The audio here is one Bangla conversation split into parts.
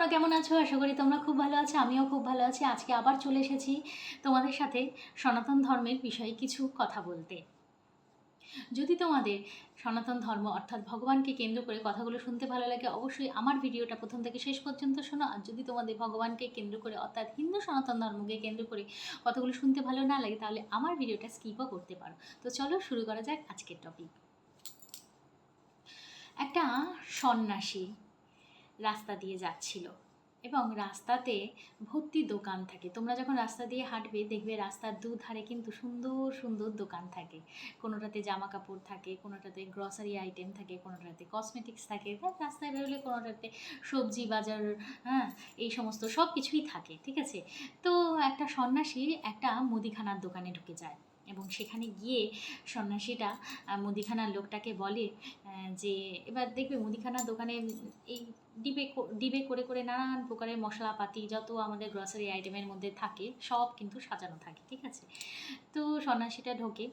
তোমরা কেমন আছো? আশা করি তোমরা খুব ভালো আছো, আমিও খুব ভালো আছি। আজকে আবার চলে এসেছি তোমাদের সাথে সনাতন ধর্মের বিষয়ে কিছু কথা বলতে। যদি তোমাদের সনাতন ধর্ম অর্থাৎ ভগবানকে কেন্দ্র করে কথাগুলো শুনতে ভালো লাগে, অবশ্যই আমার ভিডিওটা প্রথম থেকে শেষ পর্যন্ত শোনো। আর যদি তোমাদের ভগবানকে কেন্দ্র করে অর্থাৎ হিন্দু সনাতন ধর্মকে কেন্দ্র করে কথাগুলো শুনতে ভালো না লাগে, তাহলে আমার ভিডিওটা স্কিপও করতে পারো। তো চলো শুরু করা যাক আজকের টপিক একটা সন্ন্যাসী রাস্তা দিয়ে যাচ্ছিল। এবং রাস্তাতে ভর্তি দোকান থাকে। তোমরা যখন রাস্তা দিয়ে হাঁটবে, দেখবে রাস্তার দুধারে কিন্তু সুন্দর সুন্দর দোকান থাকে। কোনোটাতে জামা কাপড় থাকে, কোনোটাতে গ্রসারি আইটেম থাকে, কোনোটাতে কসমেটিক্স থাকে। বা রাস্তায় বেরোলে কোনোটাতে সবজি বাজার হ্যাঁ এই সমস্ত সব কিছুই থাকে, ঠিক আছে? তো একটা সন্ন্যাসী একটা মুদিখানার দোকানে ঢুকে যায়। এবং সেখানে গিয়ে সন্ন্যাসীটা মুদিখানার লোকটাকে বলে যে এবার দেখবে মুদিখানার দোকানে এই ডিবে ডিবে করে করে নানান প্রকারের মশলাপাতি, যত আমাদের গ্রসারি আইটেমের মধ্যে থাকে, সব কিন্তু সাজানো থাকে, ঠিক আছে? তো সন্ন্যাসীটা ঢোকে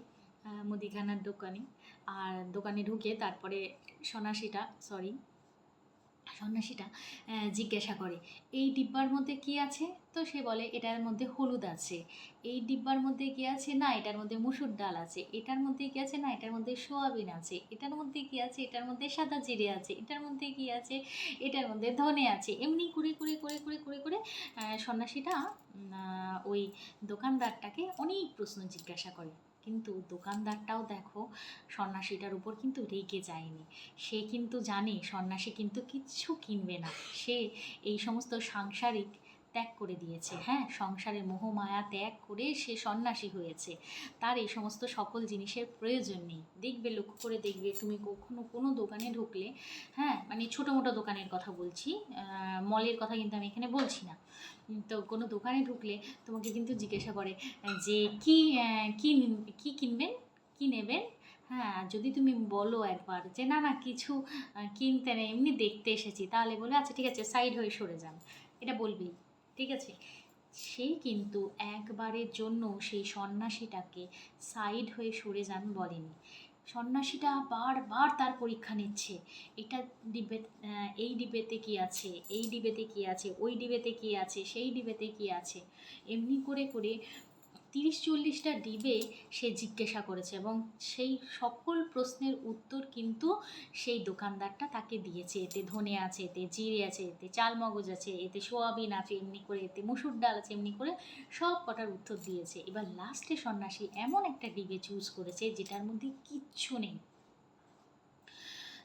মুদিখানার দোকানে, আর দোকানে ঢুকে তারপরে সন্ন্যাসীটা সরি সন্ন্যাসীটা জিজ্ঞাসা করে, এই ডিব্বার মধ্যে কি আছে? তো সে বলে, এটার মধ্যে হলুদ আছে। এই ডিব্বার মধ্যে কি আছে? না, এটার মধ্যে মুসুর ডাল আছে। এটার মধ্যে কি আছে? না, এটার মধ্যে সোয়াবিন আছে। এটার মধ্যে কি আছে? এটার মধ্যে সাদা জিরে আছে। এটার মধ্যে কি আছে? এটার মধ্যে ধনে আছে। এমনি করে করে করে করে করে করে সন্ন্যাসীটা ওই দোকানদারটাকে অনেক প্রশ্ন জিজ্ঞাসা করে। কিন্তু দোকানদারটাও দেখো সন্ন্যাসীটার উপর কিন্তু রেগে যায়নি। সে কিন্তু জানে সন্ন্যাসী কিন্তু কিচ্ছু কিনবে না। সে এই সমস্ত সাংসারিক ত্যাগ করে দিয়েছে হ্যাঁ? সংসারের মোহমায়া ত্যাগ করে সে সন্ন্যাসী হয়েছে। তার এই সমস্ত সকল জিনিসের প্রয়োজন নেই। দেখবে, লক্ষ্য করে দেখবে, তুমি কখনো কোনো দোকানে ঢুকলে হ্যাঁ? মানে ছোটো মোটো দোকানের কথা বলছি মলের কথা কিন্তু আমি এখানে বলছি না। তো কোনো দোকানে ঢুকলে তোমাকে কিন্তু জিজ্ঞাসা করে, যে কি কি কি কিনবেন? কি নেবেন? হ্যাঁ যদি তুমি বলো একবার যে, না না, কিছু কিনতে নেই, এমনি দেখতে এসেছি। তাহলে বলে আচ্ছা ঠিক আছে, সাইড হয়ে সরে যান। এটা বলবেই। ঠিক আছে? সে কিন্তু একবারের জন্য সেই সন্ন্যাসীটাকে সাইড হয়ে সরে যান বলেনি। সন্ন্যাসীটা বারবার তার পরীক্ষা নিচ্ছে। এটা ডিবে এই ডিবেতে কি আছে? এই ডিবেতে কি আছে? ওই ডিবেতে কি আছে? সেই ডিবেতে কি আছে? এমনি করে করে তিরিশ চল্লিশটা ডিবে সে জিজ্ঞাসা করেছে এবং সেই সকল প্রশ্নের উত্তর কিন্তু সেই দোকানদারটা তাকে দিয়েছে। এতে ধনে আছে, এতে জিরে আছে, এতে চাল মগজ আছে, এতে সোয়াবিন আছে, এমনি করে এতে মুসুর ডাল আছে, এমনি করে সব কটার উত্তর দিয়েছে। এবার লাস্টে সন্ন্যাসী এমন একটা ডিবে চুজ করেছে যেটার মধ্যে কিচ্ছু নেই।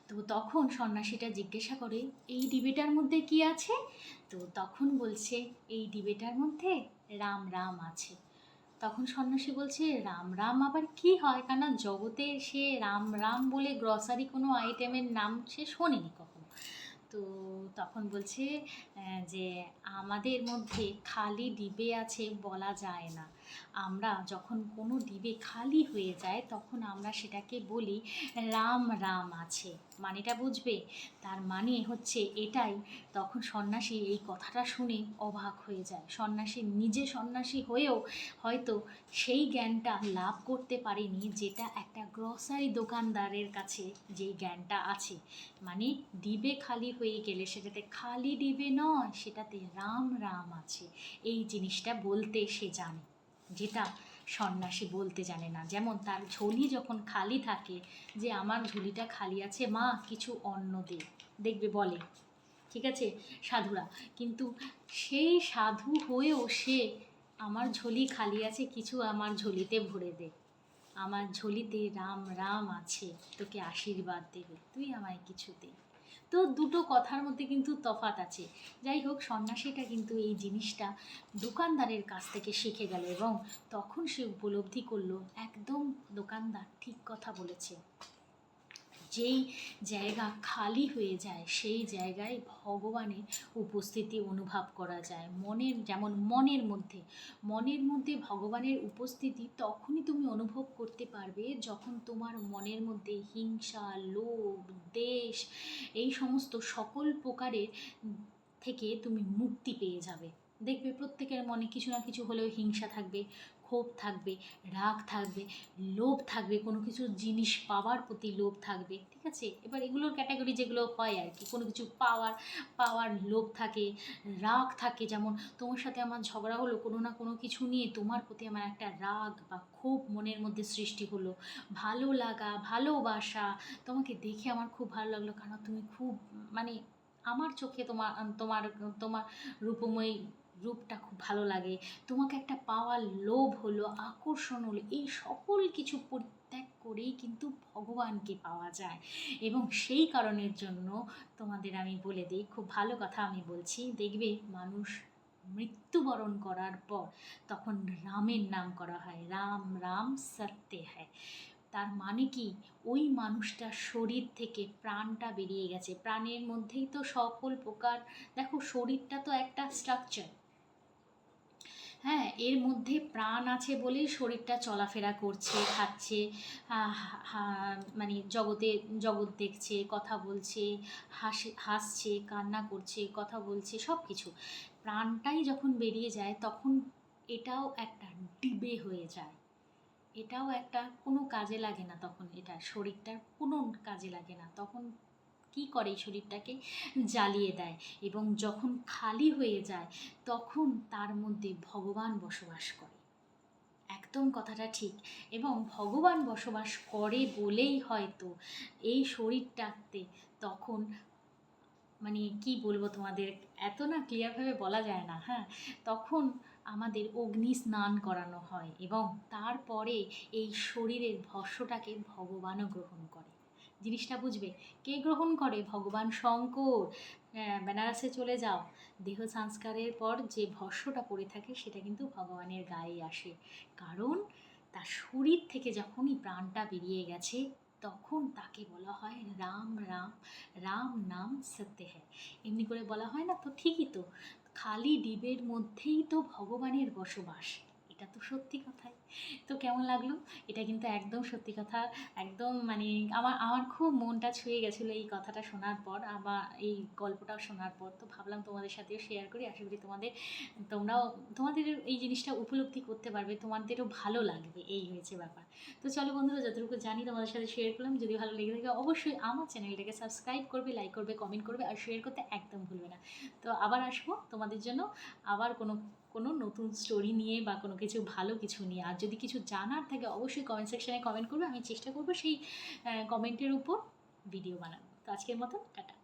তো তখন সন্ন্যাসীটা জিজ্ঞাসা করে, এই ডিবেটার মধ্যে কি আছে? তো তখন বলছে, এই ডিবেটার মধ্যে রাম রাম আছে। তখন সন্ন্যাসী বলছে, রাম রাম, আবার কি হয়? কেন জগতে সে রাম রাম বলে গ্রসারি কোনো আইটেমের নাম সে শোনেনি কখনো। তো তখন বলছে যে আমাদের মধ্যে খালি ডিবে আছে বলা যায় না। আমরা যখন কোনো ডিবে খালি হয়ে যায় তখন আমরা সেটাকে বলি রাম রাম আছে। মানেটা বুঝবে? তার মানে হচ্ছে এটাই। তখন সন্ন্যাসী এই কথাটা শুনে অবাক হয়ে যায়। সন্ন্যাসী নিজে সন্ন্যাসী হয়েও হয়তো সেই জ্ঞানটা লাভ করতে পারেনি, যেটা একটা গ্রসারি দোকানদারের কাছে যেই জ্ঞানটা আছে। মানে ডিবে খালি হয়ে গেলে সেটাতে খালি ডিবে নয়, সেটাতে রাম রাম আছে। এই জিনিসটা বলতে সে জানে। যেটা সন্ন্যাসী বলতে জানে না। যেমন তার ঝোলি যখন খালি থাকে, যে আমার ঝুলিটা খালি আছে, মা কিছু অন্ন দে। দেখবে বলে, ঠিক আছে? সাধুরা। কিন্তু সেই সাধু হয়েও সে আমার ঝোলি খালি আছে, কিছু আমার ঝোলিতে ভরে দে। আমার ঝোলিতে রাম রাম আছে, তোকে আশীর্বাদ দেবে। তুই আমায় কিছু দে। তো দুটো কথার মধ্যে কিন্তু তফাত আছে। যাই হোক সন্ন্যাসীটা কিন্তু এই জিনিসটা দোকানদারের কাছ থেকে শিখে গেল এবং তখন সে উপলব্ধি করল, একদম দোকানদার ঠিক কথা বলেছে। যেই জায়গা খালি হয়ে যায়, সেই জায়গায় ভগবানের উপস্থিতি অনুভব করা যায়। মনের, যেমন মনের মধ্যে। মনের মধ্যে ভগবানের উপস্থিতি তখনই তুমি অনুভব করতে পারবে যখন তোমার মনের মধ্যে হিংসা, লোভ, দেশ, এই সমস্ত সকল প্রকারের থেকে তুমি মুক্তি পেয়ে যাবে। দেখবে প্রত্যেকের মনে কিছু না কিছু হলেও হিংসা থাকবে, ক্ষোভ থাকবে, রাগ থাকবে, লোভ থাকবে, কোনো কিছু জিনিস পাওয়ার প্রতি লোভ থাকবে, ঠিক আছে? এবার এগুলোর ক্যাটাগরি যেগুলো হয় আর কি, কোনো কিছু পাওয়ার পাওয়ার লোভ থাকে, রাগ থাকে, যেমন তোমার সাথে আমার ঝগড়া হলো, কোনো না কোনো কিছু নিয়ে তোমার প্রতি আমার একটা রাগ বা ক্ষোভ মনের মধ্যে সৃষ্টি হলো। ভালো লাগা, ভালোবাসা, তোমাকে দেখে আমার খুব ভালো লাগল, কারণ তুমি খুব মানে আমার চোখে তোমার তোমার তোমার রূপময়ী রূপটা খুব ভালো লাগে। তোমাকে একটা পাওয়ার লোভ হলো, আকর্ষণ হলো, এই সকল কিছু পরিত্যাগ করেই কিন্তু ভগবানকে পাওয়া যায়। এবং সেই কারণের জন্য তোমাদের আমি বলে দিই, খুব ভালো কথা আমি বলছি, দেখবে মানুষ মৃত্যুবরণ করার পর তখন রামের নাম করা হয়, রাম রাম সত্যে হয় তার মানে কি? ওই মানুষটার শরীর থেকে প্রাণটা বেরিয়ে গেছে। প্রাণের মধ্যেই তো সকল প্রকার, দেখো শরীরটা তো একটা স্ট্রাকচার এর মধ্যে প্রাণ আছে বলেই শরীরটা চলাফেরা করছে, খাচ্ছে মানে জগতে, জগৎ দেখছে, কথা বলছে, হাসি, হাসছে, কান্না করছে, কথা বলছে সব কিছু প্রাণটাই যখন বেরিয়ে যায় তখন এটাও একটা ডিবে হয়ে যায়। এটাও একটা কোনো কাজে লাগে না তখন, এটা শরীরটার কোনো কাজে লাগে না। তখন কি করে এই শরীরটাকে জ্বালিয়ে দেয় এবং যখন খালি হয়ে যায় তখন তার মধ্যে ভগবান বসবাস করে। একদম কথাটা ঠিক। এবং ভগবান বসবাস করে বলেই হয়তো এই শরীরটাতে তখন মানে কি বলব তোমাদের, এত না ক্লিয়ারভাবে বলা যায় না হ্যাঁ? তখন আমাদের অগ্নি স্নান করানো হয় এবং তারপরে এই শরীরের ভস্যটাকে ভগবানও গ্রহণ করে। জিনিসটা বুঝবে। কে গ্রহণ করে? ভগবান শঙ্কর। হ্যাঁ, বেনারসে চলে যাও। দেহ সংস্কারের পর যে ভস্যটা পড়ে থাকে সেটা কিন্তু ভগবানের গায়ে আসে। কারণ তার শরীর থেকে যখনই প্রাণটা বেরিয়ে গেছে তখন তাকে বলা হয় রাম রাম রাম নাম সত্যে হ্যাঁ। এমনি করে বলা হয় না তো? ঠিকই তো। খালি ডিবের মধ্যেই তো ভগবানের বসবাস। এটা তো সত্যি কথাই। তো কেমন লাগল? এটা কিন্তু একদম সত্যি কথা। একদম মানে আমার আমার খুব মনটা ছুঁয়ে গেছিল এই কথাটা শোনার পর, আবার এই গল্পটাও শোনার পর। তো ভাবলাম তোমাদের সাথেও শেয়ার করি। আশা করি তোমাদের, তোমরাও, তোমাদের এই জিনিসটা উপলব্ধি করতে পারবে। তোমাদেরও ভালো লাগবে। এই হয়েছে ব্যাপার। তো চলো বন্ধুরা, যতটুকু জানি তোমাদের সাথে শেয়ার করলাম। যদি ভালো লেগে থাকে অবশ্যই আমার চ্যানেলটাকে সাবস্ক্রাইব করবে লাইক করবে কমেন্ট করবে আর শেয়ার করতে একদম ভুলবে না। তো আবার আসব তোমাদের জন্য। আবার কোনো কোনো নতুন স্টোরি নিয়ে বা কোনো কিছু ভালো কিছু নিয়ে। আর যদি কিছু জানার থাকে, অবশ্যই কমেন্ট সেকশানে কমেন্ট করবে, আমি চেষ্টা করব সেই কমেন্টের উপর ভিডিও বানানো তো আজকের মতো, টাটা।